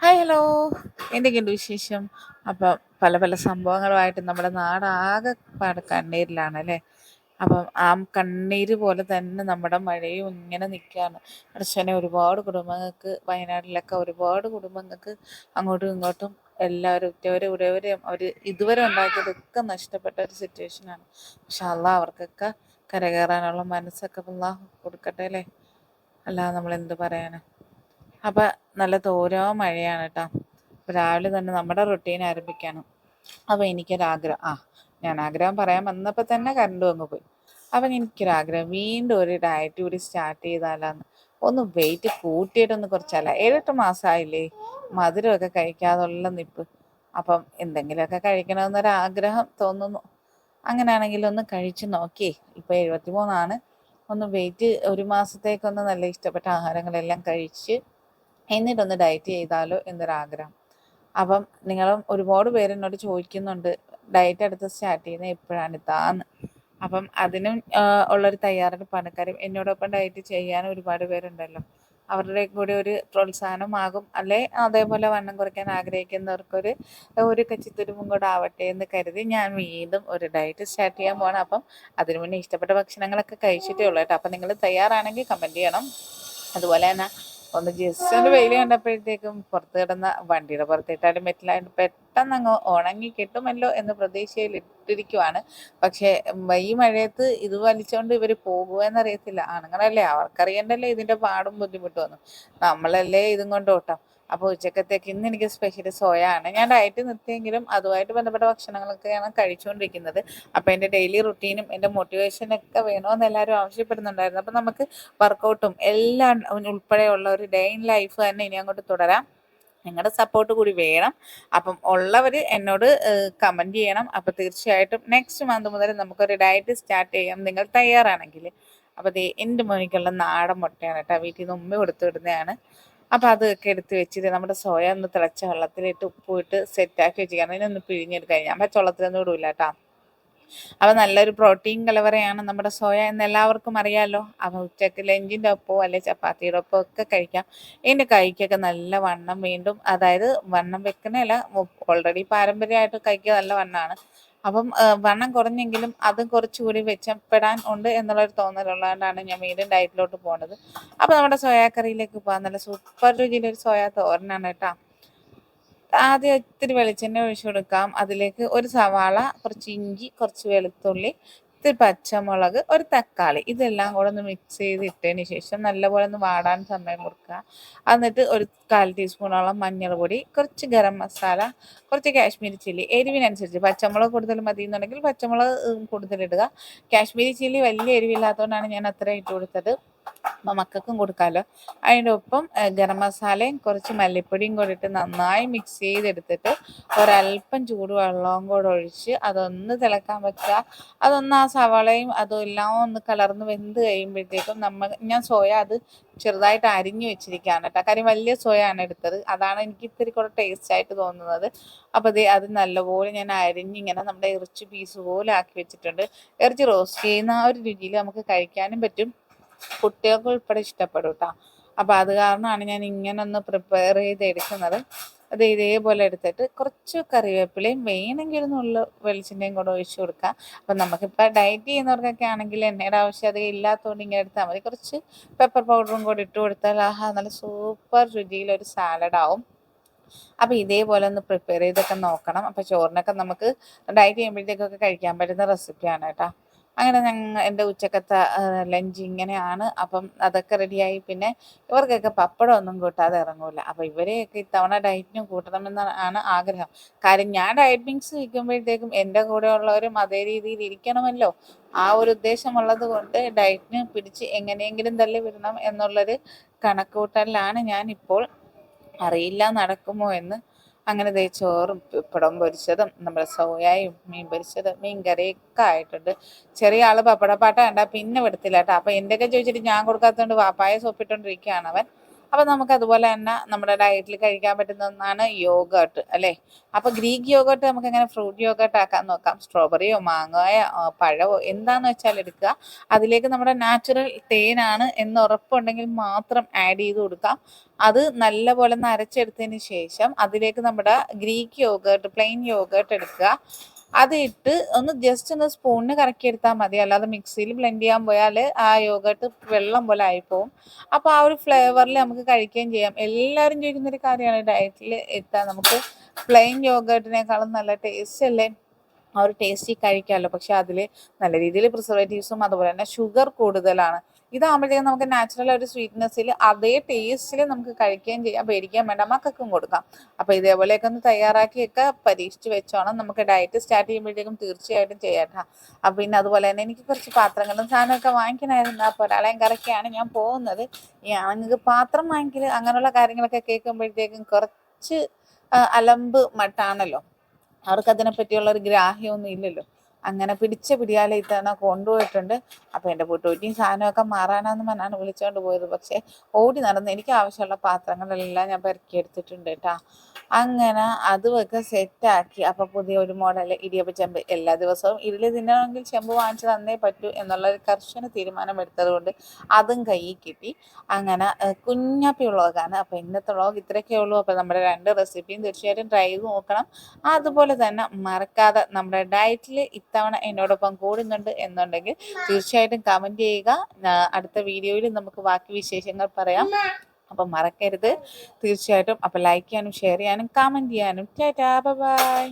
Hi hello എന്തൊക്കെയുണ്ട് വിശേഷം? അപ്പം പല പല സംഭവങ്ങളുമായിട്ട് നമ്മുടെ നാടാകെ പാട് കണ്ണീരിലാണ് അല്ലേ? അപ്പം ആ കണ്ണീര് പോലെ തന്നെ നമ്മുടെ മഴയും ഇങ്ങനെ നിൽക്കുകയാണ് അടച്ചനെ ഒരുപാട് കുടുംബങ്ങൾക്ക് വയനാട്ടിലൊക്കെ ഒരുപാട് കുടുംബങ്ങൾക്ക് അങ്ങോട്ടും ഇങ്ങോട്ടും എല്ലാവരും ഉറ്റവരും ഉടയവരെയും അവർ ഇതുവരെ ഉണ്ടാക്കിയതൊക്കെ നഷ്ടപ്പെട്ട ഒരു സിറ്റുവേഷനാണ് പക്ഷെ അള്ളാഹ് അവർക്കൊക്കെ കരകയറാനുള്ള മനസ്സൊക്കെ അള്ളാഹ് കൊടുക്കട്ടെ അല്ലേ? അല്ലാതെ നമ്മൾ എന്ത് പറയാനാ? അപ്പം നല്ല തോരോ മഴയാണ് കേട്ടോ രാവിലെ തന്നെ നമ്മുടെ റൊട്ടീൻ ആരംഭിക്കാനും അപ്പോൾ എനിക്കൊരാഗ്രഹം. ആ ഞാൻ ആഗ്രഹം പറയാൻ വന്നപ്പോൾ തന്നെ കറണ്ട് വന്നു പോയി. അപ്പം എനിക്കൊരാഗ്രഹം. വീണ്ടും ഒരു ഡയറ്റ് കൂടി സ്റ്റാർട്ട് ചെയ്താലാന്ന്. ഒന്ന് വെയിറ്റ് കൂട്ടിയിട്ടൊന്ന് കുറച്ചല്ല ഏഴെട്ട് മാസമായില്ലേ മധുരമൊക്കെ കഴിക്കാതുള്ള നിപ്പ്. അപ്പം എന്തെങ്കിലുമൊക്കെ കഴിക്കണമെന്നൊരാഗ്രഹം തോന്നുന്നു. അങ്ങനെയാണെങ്കിൽ ഒന്ന് കഴിച്ച് നോക്കിയേ ഇപ്പോൾ എഴുപത്തി മൂന്നാണ് ഒന്ന് വെയിറ്റ് ഒരു മാസത്തേക്കൊന്ന് നല്ല ഇഷ്ടപ്പെട്ട ആഹാരങ്ങളെല്ലാം കഴിച്ച് എന്നിട്ടൊന്ന് ഡയറ്റ് ചെയ്താലോ എന്നൊരാഗ്രഹം. അപ്പം നിങ്ങളും ഒരുപാട് പേര് എന്നോട് ചോദിക്കുന്നുണ്ട് ഡയറ്റ് എടുത്ത് സ്റ്റാർട്ട് ചെയ്യുന്നത് എപ്പോഴാണ് ഇതാന്ന്. അപ്പം അതിനും ഉള്ളൊരു തയ്യാറെടുപ്പാണ് കാര്യം എന്നോടൊപ്പം ഡയറ്റ് ചെയ്യാൻ ഒരുപാട് പേരുണ്ടല്ലോ. അവരുടെ കൂടെ ഒരു പ്രോത്സാഹനമാകും. അല്ലെ? അതേപോലെ വണ്ണം കുറയ്ക്കാൻ ആഗ്രഹിക്കുന്നവർക്കൊരു ഒരു കച്ചിത്തുരുമ്പും കൂടെ ആവട്ടെ എന്ന് കരുതി ഞാൻ വീണ്ടും ഒരു ഡയറ്റ് സ്റ്റാർട്ട് ചെയ്യാൻ പോകണം അപ്പം അതിനു മുന്നേ ഇഷ്ടപ്പെട്ട ഭക്ഷണങ്ങളൊക്കെ കഴിച്ചിട്ടേ ഉള്ളൂ കേട്ടോ. അപ്പം നിങ്ങൾ തയ്യാറാണെങ്കിൽ കമന്റ് ചെയ്യണം. അതുപോലെ തന്നെ ഒന്ന് ജസ്റ്റ് ഒന്ന് വെയിൽ കണ്ടപ്പോഴത്തേക്കും പുറത്ത് കിടന്ന വണ്ടിയുടെ പുറത്തിട്ടാലും അതിന് പെട്ടെന്ന് അങ്ങ് ഉണങ്ങി കിട്ടുമല്ലോ എന്ന പ്രതീക്ഷയിൽ ഇട്ടിരിക്കുവാണ്. പക്ഷേ ഈ മഴയത്ത് ഇത് വലിച്ചുകൊണ്ട് ഇവർ പോകുമെന്നറിയത്തില്ല ആണുങ്ങളല്ലേ? അവർക്കറിയണ്ടല്ലേ ഇതിന്റെ പാടും ബുദ്ധിമുട്ടും ഒന്നും? നമ്മളല്ലേ ഇതും കൊണ്ട് ഓട്ടം? അപ്പോൾ ഉച്ചക്കത്തേക്ക് ഇന്ന് എനിക്ക് സ്പെഷ്യൽ സോയ ആണ് ഞാൻ ഡയറ്റ് നിർത്തിയെങ്കിലും അതുമായിട്ട് ബന്ധപ്പെട്ട ഭക്ഷണങ്ങളൊക്കെയാണ് കഴിച്ചുകൊണ്ടിരിക്കുന്നത്. അപ്പോൾ എന്റെ ഡെയിലി റുട്ടീനും എന്റെ മോട്ടിവേഷനൊക്കെ വേണമെന്ന് എല്ലാവരും ആവശ്യപ്പെടുന്നുണ്ടായിരുന്നു. അപ്പോൾ നമുക്ക് വർക്കൗട്ടും എല്ലാം ഉൾപ്പെടെയുള്ള ഒരു ഡേ ഇൻ ലൈഫ് തന്നെ ഇനി അങ്ങോട്ട് തുടരാം. നിങ്ങളുടെ സപ്പോർട്ട് കൂടി വേണം. അപ്പം ഉള്ളവർ എന്നോട് കമന്റ് ചെയ്യണം. അപ്പോൾ തീർച്ചയായിട്ടും നെക്സ്റ്റ് മന്ത് മുതൽ നമുക്കൊരു ഡയറ്റ് സ്റ്റാർട്ട് ചെയ്യാം നിങ്ങൾ തയ്യാറാണെങ്കിൽ. അപ്പോൾ ദേ എന്റെ മോനിക്കുള്ള നാടൻ മുട്ടയാണ് കേട്ടോ. വീട്ടിൽ നിന്ന് ഉമ്മ കൊടുത്തു വിടുന്നതാണ്. അപ്പോൾ അതൊക്കെ എടുത്ത് വെച്ചിട്ട് നമ്മുടെ സോയ ഒന്ന് തിളച്ച വെള്ളത്തിലിട്ട് ഉപ്പിട്ട് സെറ്റാക്കി വെച്ചിരിക്കണം അതിനൊന്ന് പിഴിഞ്ഞെടുക്കാൻ ഞാൻ പച്ചവെള്ളത്തിലൊന്നും ഇടൂല കേട്ടോ. അപ്പോൾ നല്ലൊരു പ്രോട്ടീൻ കലവറയാണ് നമ്മുടെ സോയ എന്ന് എല്ലാവർക്കും അറിയാമല്ലോ അപ്പോൾ ഉച്ചയ്ക്ക് ലഞ്ചിന്റെ ഒപ്പമോ അല്ലെങ്കിൽ ചപ്പാത്തിയുടെ ഒപ്പമോ ഒക്കെ കഴിക്കാം. ഇതിന്റെ കൈക്കൊക്കെ നല്ല വണ്ണം വീണ്ടും അതായത് വണ്ണം വെക്കണല്ല ഓൾറെഡി പാരമ്പര്യമായിട്ട് കൈക്ക് നല്ല വണ്ണമാണ്. അപ്പം വണ്ണം കുറഞ്ഞെങ്കിലും അതും കുറച്ചുകൂടി വെച്ചപ്പെടാൻ ഉണ്ട് എന്നുള്ളൊരു തോന്നലുള്ളതുകൊണ്ടാണ് ഞാൻ വീണ്ടും ഡയറ്റിലോട്ട് പോകുന്നത് അപ്പോൾ നമ്മുടെ സോയാ കറിയിലേക്ക് പോകാൻ നല്ല സൂപ്പർ രുചിയിലൊരു സോയാ തോരനാണ് കേട്ടോ. ആദ്യം ഇത്തിരി വെളിച്ചെണ്ണ ഒഴിച്ചു കൊടുക്കാം. അതിലേക്ക് ഒരു സവാള കുറച്ച് ഇഞ്ചി കുറച്ച് വെളുത്തുള്ളി ഇത്തിരി പച്ചമുളക് ഒരു തക്കാളി. ഇതെല്ലാം കൂടെ ഒന്ന് മിക്സ് ചെയ്ത് ഇട്ടതിന് ശേഷം നല്ലപോലെ ഒന്ന് വാടാൻ സമയം കൊടുക്കുക. എന്നിട്ട് ഒരു കാൽ ടീസ്പൂണോളം മഞ്ഞൾ പൊടി കുറച്ച് ഗരം മസാല കുറച്ച് കാശ്മീരി ചില്ലി എരിവിനനുസരിച്ച്. പച്ചമുളക് കൂടുതൽ മതി എന്നുണ്ടെങ്കിൽ പച്ചമുളക് കൂടുതലിടുക കാശ്മീരി ചില്ലി വലിയ എരിവില്ലാത്തതുകൊണ്ടാണ് ഞാൻ അത്ര ഇട്ട് കൊടുത്തത്. അപ്പോൾ മക്കൾക്കും കൊടുക്കാമല്ലോ അതിന്റെ ഒപ്പം ഗരം മസാലയും കുറച്ച് മല്ലിപ്പൊടിയും കൂടി ഇട്ട് നന്നായി മിക്സ് ചെയ്തെടുത്തിട്ട് ഒരല്പം ചൂടുവെള്ളവും കൂടെ ഒഴിച്ച് അതൊന്ന് തിളക്കാൻ വെക്കുക. അതൊന്ന് ആ സവാളയും അതും എല്ലാം ഒന്ന് കലർന്ന് വെന്ത് കഴിയുമ്പോഴത്തേക്കും നമ്മൾ ഞാൻ സോയ അത് ചെറുതായിട്ട് അരിഞ്ഞു വെച്ചിരിക്കുകയാണ് കേട്ടോ. കാര്യം വലിയ സോയാണ് എടുത്തത്. അതാണ് എനിക്ക് ഇത്തിരി കൂടെ ടേസ്റ്റ് ആയിട്ട് തോന്നുന്നത്. അപ്പോൾ ഇത് അത് നല്ലപോലെ ഞാൻ അരിഞ്ഞിങ്ങനെ നമ്മുടെ ഇറച്ചി പീസ് പോലെ ആക്കി വെച്ചിട്ടുണ്ട്. ഇറച്ചി റോസ്റ്റ് ചെയ്യുന്ന ആ ഒരു രുചിയിൽ നമുക്ക് കഴിക്കാനും പറ്റും. കുട്ടികൾക്ക് ഉൾപ്പെടെ ഇഷ്ടപ്പെടും കേട്ടോ അപ്പോൾ അത് കാരണമാണ് ഞാൻ ഇങ്ങനെ ഒന്ന് പ്രിപ്പയർ ചെയ്ത് എടുക്കുന്നത്. അത് ഇതേപോലെ എടുത്തിട്ട് കുറച്ച് കറിവേപ്പിലയും വേണമെങ്കിൽ ഒന്നുള്ള വെളിച്ചെണ്ണയും കൂടെ ഒഴിച്ച് കൊടുക്കാം. അപ്പം നമുക്കിപ്പോൾ ഡയറ്റ് ചെയ്യുന്നവർക്കൊക്കെ ആണെങ്കിൽ എണ്ണയുടെ ആവശ്യം അധികം ഇല്ലാത്തതുകൊണ്ട് ഇങ്ങനെ എടുത്താൽ മതി. കുറച്ച് പെപ്പർ പൗഡറും കൂടി ഇട്ട് കൊടുത്താൽ ആഹാ നല്ല സൂപ്പർ രുചിയിലൊരു സാലഡാവും അപ്പോൾ ഇതേപോലെ ഒന്ന് പ്രിപ്പയർ ചെയ്തൊക്കെ നോക്കണം. അപ്പോൾ ചോറിനൊക്കെ നമുക്ക് ഡയറ്റ് ചെയ്യുമ്പോഴത്തേക്കൊക്കെ കഴിക്കാൻ പറ്റുന്ന റെസിപ്പിയാണ് കേട്ടോ അങ്ങനെ ഞങ്ങൾ എന്റെ ഉച്ചക്കത്തെ ലഞ്ച് ഇങ്ങനെയാണ്. അപ്പം അതൊക്കെ റെഡിയായി. പിന്നെ ഇവർക്കൊക്കെ പപ്പടം ഒന്നും കൂട്ടാതെ ഇറങ്ങൂല. അപ്പം ഇവരെയൊക്കെ ഇത്തവണ ഡയറ്റിന് കൂട്ടണമെന്നാണ് ആഗ്രഹം. കാര്യം ഞാൻ ഡയറ്റ് മിക്സ് വയ്ക്കുമ്പോഴത്തേക്കും എന്റെ കൂടെയുള്ളവരും അതേ രീതിയിൽ ഇരിക്കണമല്ലോ. ആ ഒരു ഉദ്ദേശമുള്ളത് കൊണ്ട് ഡയറ്റിന് പിടിച്ച് എങ്ങനെയെങ്കിലും തള്ളി വിടണം എന്നുള്ളൊരു കണക്കുകൂട്ടലിലാണ് ഞാനിപ്പോൾ അറിയില്ല നടക്കുമോ എന്ന് അങ്ങനെ ദേ ചോറും പപ്പടം പൊരിച്ചതും നമ്മുടെ സോയായും മീൻ പൊരിച്ചതും മീൻ കറിയൊക്കെ ആയിട്ടുണ്ട്. ചെറിയ ആൾ പപ്പടപ്പാട്ട കണ്ട പിന്നെ വിടത്തില്ല കേട്ടോ. അപ്പം എന്തൊക്കെ ചോദിച്ചിട്ട് ഞാൻ കൊടുക്കാത്തതുകൊണ്ട് വാപ്പായ സോപ്പിട്ടോണ്ടിരിക്കുകയാണ് അവൻ. അപ്പോൾ നമുക്ക് അതുപോലെ തന്നെ നമ്മുടെ ഡയറ്റിൽ കഴിക്കാൻ പറ്റുന്ന ഒന്നാണ് യോഗട്ട് അല്ലേ? അപ്പോൾ ഗ്രീക്ക് യോഗർട്ട് നമുക്ക് എങ്ങനെ ഫ്രൂട്ട് യോഗർട്ട് ആക്കാൻ നോക്കാം. സ്ട്രോബെറിയോ മാങ്ങയോ പഴമോ എന്താന്ന് വെച്ചാൽ എടുക്കുക. അതിലേക്ക് നമ്മുടെ നാച്ചുറൽ തേനാണ് എന്ന് ഉറപ്പുണ്ടെങ്കിൽ മാത്രം ആഡ് ചെയ്ത് കൊടുക്കാം. അത് നല്ലപോലെ നരച്ചെടുത്തതിന് ശേഷം അതിലേക്ക് നമ്മുടെ ഗ്രീക്ക് യോഗർട്ട് പ്ലെയിൻ യോഗർട്ട് എടുക്കുക. അത് ഇട്ട് ഒന്ന് ജസ്റ്റ് ഒന്ന് സ്പൂണിന് കറക്കി എടുത്താൽ മതി. അല്ലാതെ മിക്സിയിൽ ബ്ലെൻഡ് ചെയ്യാൻ പോയാൽ ആ യോഗട്ട് വെള്ളം പോലെ ആയിപ്പോവും. അപ്പോൾ ആ ഒരു ഫ്ലേവറിൽ നമുക്ക് കഴിക്കുകയും ചെയ്യാം. എല്ലാവരും ചോദിക്കുന്നൊരു കാര്യമാണ് ഡയറ്റിൽ എത്താൻ നമുക്ക് പ്ലെയിൻ യോഗട്ടിനേക്കാളും നല്ല ടേസ്റ്റ് അല്ലേ? ആ ഒരു ടേസ്റ്റി കഴിക്കാമല്ലോ. പക്ഷെ അതിൽ നല്ല രീതിയിൽ പ്രിസർവേറ്റീവ്സും അതുപോലെ തന്നെ ഷുഗർ കൂടുതലാണ്. ഇതാകുമ്പോഴത്തേക്കും നമുക്ക് നാച്ചുറൽ ഒരു സ്വീറ്റ്നെസ്സിൽ അതേ ടേസ്റ്റിൽ നമുക്ക് കഴിക്കുകയും ചെയ്യാം പേടിക്കാൻ വേണ്ട മക്കൾക്കും കൊടുക്കാം. അപ്പോൾ ഇതേപോലെയൊക്കെ ഒന്ന് തയ്യാറാക്കിയൊക്കെ പരീക്ഷിച്ച് വെച്ചോണം. നമുക്ക് ഡയറ്റ് സ്റ്റാർട്ട് ചെയ്യുമ്പോഴത്തേക്കും തീർച്ചയായിട്ടും ചെയ്യാം അപ്പം പിന്നെ അതുപോലെ തന്നെ എനിക്ക് കുറച്ച് പാത്രങ്ങളും സാധനമൊക്കെ വാങ്ങിക്കണമായിരുന്നു. അപ്പോൾ ഒരാളെയും കറക്കിയാണ് ഞാൻ പോകുന്നത്. ഈ ആണുങ്ങൾക്ക് പാത്രം വാങ്ങിക്കൽ അങ്ങനെയുള്ള കാര്യങ്ങളൊക്കെ കേൾക്കുമ്പോഴത്തേക്കും കുറച്ച് അലമ്പ് മട്ടാണല്ലോ. അവർക്കതിനെ പറ്റിയുള്ള ഒരു ഗ്രാഹ്യമൊന്നും ഇല്ലല്ലോ. അങ്ങനെ പിടിച്ച പിടിയാലെ ഇത്തവണ കൊണ്ടുപോയിട്ടുണ്ട്. അപ്പോൾ എന്റെ പൊട്ടോറ്റിയും സാധനമൊക്കെ മാറാനാന്ന് പറഞ്ഞാണ് വിളിച്ചുകൊണ്ട് പോയത്. പക്ഷേ ഓടി നടന്ന് എനിക്ക് ആവശ്യമുള്ള പാത്രങ്ങളെല്ലാം ഞാൻ പെറുക്കിയെടുത്തിട്ടുണ്ട് കേട്ടോ അങ്ങനെ അതുമൊക്കെ സെറ്റാക്കി. അപ്പോൾ പുതിയ ഒരു മോഡൽ ഇടിയപ്പ ചെമ്പ്. എല്ലാ ദിവസവും ഇഡ്ഡലി തിന്നണമെങ്കിൽ ചെമ്പ് വാങ്ങിച്ച് തന്നേ പറ്റൂ എന്നുള്ള ഒരു കർശന തീരുമാനം എടുത്തത് കൊണ്ട് അതും കയ്യിൽ കിട്ടി. അങ്ങനെ കുഞ്ഞാപ്പി വ്ളോഗാണ്. അപ്പോൾ ഇന്നത്തെ വ്ളോഗ് ഇത്രയൊക്കെ ഉള്ളൂ. അപ്പോൾ നമ്മുടെ രണ്ട് റെസിപ്പിയും തീർച്ചയായിട്ടും ട്രൈ ചെയ്ത് നോക്കണം. അതുപോലെ തന്നെ മറക്കാതെ നമ്മുടെ ഡയറ്റിൽ ഇത്തവണ എന്നോടൊപ്പം കൂടുന്നുണ്ട് എന്നുണ്ടെങ്കിൽ തീർച്ചയായിട്ടും കമന്റ് ചെയ്യുക. അടുത്ത വീഡിയോയിൽ നമുക്ക് ബാക്കി വിശേഷങ്ങൾ പറയാം. അപ്പം മറക്കരുത്. തീർച്ചയായിട്ടും അപ്പം ലൈക്ക് ചെയ്യാനും ഷെയർ ചെയ്യാനും കമന്റ് ചെയ്യാനും. Tata bye